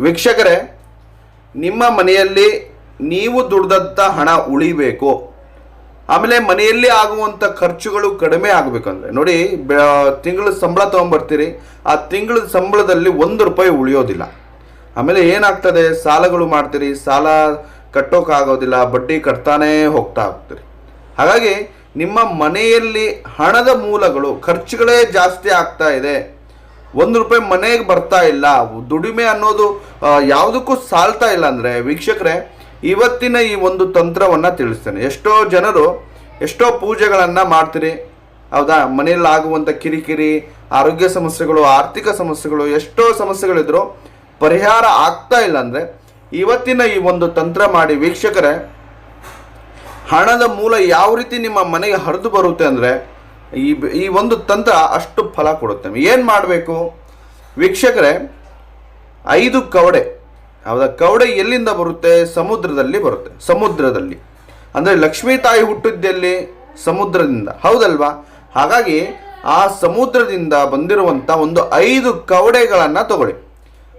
ವೀಕ್ಷಕರೇ, ನಿಮ್ಮ ಮನೆಯಲ್ಲಿ ನೀವು ದುಡ್ದಂಥ ಹಣ ಉಳಿಬೇಕು. ಆಮೇಲೆ ಮನೆಯಲ್ಲಿ ಆಗುವಂಥ ಖರ್ಚುಗಳು ಕಡಿಮೆ ಆಗಬೇಕಂದ್ರೆ, ನೋಡಿ ತಿಂಗಳ ಸಂಬಳ ತೊಗೊಂಬರ್ತೀರಿ, ಆ ತಿಂಗಳ ಸಂಬಳದಲ್ಲಿ ಒಂದು ರೂಪಾಯಿ ಉಳಿಯೋದಿಲ್ಲ. ಆಮೇಲೆ ಏನಾಗ್ತದೆ, ಸಾಲಗಳು ಮಾಡ್ತೀರಿ, ಸಾಲ ಕಟ್ಟೋಕ್ಕಾಗೋದಿಲ್ಲ ಬಡ್ಡಿ ಕಟ್ತಾನೇ ಹೋಗ್ತಾ ಹೋಗ್ತೀರಿ. ಹಾಗಾಗಿ ನಿಮ್ಮ ಮನೆಯಲ್ಲಿ ಹಣದ ಮೂಲಗಳು, ಖರ್ಚುಗಳೇ ಜಾಸ್ತಿ ಆಗ್ತಾ ಇದೆ. ಒಂದು ರೂಪಾಯಿ ಮನೆಗೆ ಬರ್ತಾ ಇಲ್ಲ, ದುಡಿಮೆ ಅನ್ನೋದು ಯಾವುದಕ್ಕೂ ಸಾಲ್ತಾ ಇಲ್ಲ ಅಂದರೆ ವೀಕ್ಷಕರೇ, ಇವತ್ತಿನ ಈ ಒಂದು ತಂತ್ರವನ್ನು ತಿಳಿಸ್ತೇನೆ. ಎಷ್ಟೋ ಜನರು ಎಷ್ಟೋ ಪೂಜೆಗಳನ್ನು ಮಾಡ್ತೀರಿ, ಹೌದಾ? ಮನೆಯಲ್ಲಿ ಆಗುವಂಥ ಕಿರಿಕಿರಿ, ಆರೋಗ್ಯ ಸಮಸ್ಯೆಗಳು, ಆರ್ಥಿಕ ಸಮಸ್ಯೆಗಳು, ಎಷ್ಟೋ ಸಮಸ್ಯೆಗಳಿದ್ರು ಪರಿಹಾರ ಆಗ್ತಾ ಇಲ್ಲ ಅಂದರೆ ಇವತ್ತಿನ ಈ ಒಂದು ತಂತ್ರ ಮಾಡಿ ವೀಕ್ಷಕರೇ, ಹಣದ ಮೂಲ ಯಾವ ರೀತಿ ನಿಮ್ಮ ಮನೆಗೆ ಹರಿದು ಬರುತ್ತೆ ಅಂದರೆ ಈ ಈ ಒಂದು ತಂತ್ರ ಅಷ್ಟು ಫಲ ಕೊಡುತ್ತೆ. ಏನು ಮಾಡಬೇಕು? ವೀಕ್ಷಕರೇ, ಐದು ಕವಡೆ. ಹೌದಾ? ಕವಡೆ ಎಲ್ಲಿಂದ ಬರುತ್ತೆ? ಸಮುದ್ರದಲ್ಲಿ ಬರುತ್ತೆ. ಸಮುದ್ರದಲ್ಲಿ. ಅಂದರೆ ಲಕ್ಷ್ಮೀ ತಾಯಿ ಹುಟ್ಟಿದ್ದೆಲ್ಲಿ ಸಮುದ್ರದಿಂದ. ಹೌದಲ್ವಾ? ಹಾಗಾಗಿ ಆ ಸಮುದ್ರದಿಂದ ಬಂದಿರುವಂಥ ಒಂದು ಐದು ಕವಡೆಗಳನ್ನು ತಗೊಳ್ಳಿ.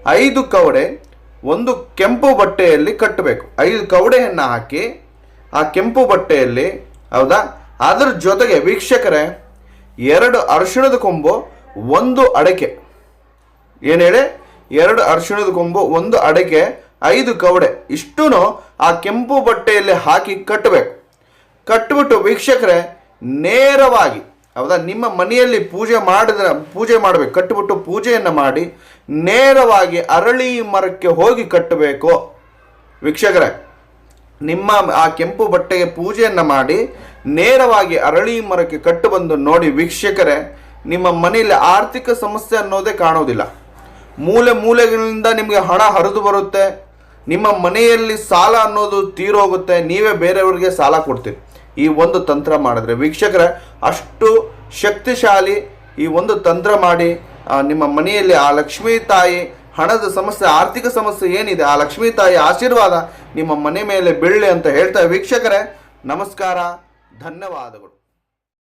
ಐದು ಕವಡೆ ಒಂದು ಕೆಂಪು ಬಟ್ಟೆಯಲ್ಲಿ ಕಟ್ಟಬೇಕು. ಐದು ಕವಡೆಯನ್ನು ಹಾಕಿ ಆ ಕೆಂಪು ಬಟ್ಟೆಯಲ್ಲಿ, ಹೌದಾ? ಅದರ ಜೊತೆಗೆ ವೀಕ್ಷಕರೇ ಎರಡು ಅರ್ಶಿಣದ ಕೊಂಬು, ಒಂದು ಅಡಕೆ. ಏನು ಹೇಳಿ? ಎರಡು ಅರ್ಶಿಣದ ಕೊಂಬು, ಒಂದು ಅಡಕೆ, ಐದು ಕವಡೆ. ಇಷ್ಟೂ ಆ ಕೆಂಪು ಬಟ್ಟೆಯಲ್ಲಿ ಹಾಕಿ ಕಟ್ಟಬೇಕು. ಕಟ್ಟಿಬಿಟ್ಟು ವೀಕ್ಷಕರೇ, ನೇರವಾಗಿ, ಹೌದಾ? ನಿಮ್ಮ ಮನೆಯಲ್ಲಿ ಪೂಜೆ ಮಾಡಿದ ಪೂಜೆ ಮಾಡಬೇಕು. ಕಟ್ಟಿಬಿಟ್ಟು ಪೂಜೆಯನ್ನು ಮಾಡಿ ನೇರವಾಗಿ ಅರಳಿ ಮರಕ್ಕೆ ಹೋಗಿ ಕಟ್ಟಬೇಕು. ವೀಕ್ಷಕರೇ, ನಿಮ್ಮ ಆ ಕೆಂಪು ಬಟ್ಟೆಗೆ ಪೂಜೆಯನ್ನು ಮಾಡಿ ನೇರವಾಗಿ ಅರಳಿ ಮರಕ್ಕೆ ಕಟ್ಟು ಬಂದು ನೋಡಿ ವೀಕ್ಷಕರೇ, ನಿಮ್ಮ ಮನೆಯಲ್ಲಿ ಆರ್ಥಿಕ ಸಮಸ್ಯೆ ಅನ್ನೋದೇ ಕಾಣೋದಿಲ್ಲ. ಮೂಲೆ ಮೂಲೆಗಳಿಂದ ನಿಮಗೆ ಹಣ ಹರಿದು ಬರುತ್ತೆ, ನಿಮ್ಮ ಮನೆಯಲ್ಲಿ ಸಾಲ ಅನ್ನೋದು ತೀರೋಗುತ್ತೆ ನೀವೇ ಬೇರೆಯವರಿಗೆ ಸಾಲ ಕೊಡ್ತೀರಿ. ಈ ಒಂದು ತಂತ್ರ ಮಾಡಿದ್ರೆ ವೀಕ್ಷಕರೇ, ಅಷ್ಟು ಶಕ್ತಿಶಾಲಿ ಈ ಒಂದು ತಂತ್ರ ಮಾಡಿ ನಿಮ್ಮ ಮನೆಯಲ್ಲಿ ಆ ಲಕ್ಷ್ಮೀ ತಾಯಿ ಹಣದ ಸಮಸ್ಯೆ, ಆರ್ಥಿಕ ಸಮಸ್ಯೆ ಏನಿದೆ, ಆ ಲಕ್ಷ್ಮೀ ತಾಯಿ ಆಶೀರ್ವಾದ ನಿಮ್ಮ ಮನೆ ಮೇಲೆ ಬೀಳಲಿ ಅಂತ ಹೇಳ್ತಾ ವೀಕ್ಷಕರೇ, ನಮಸ್ಕಾರ. ಧನ್ಯವಾದಗಳು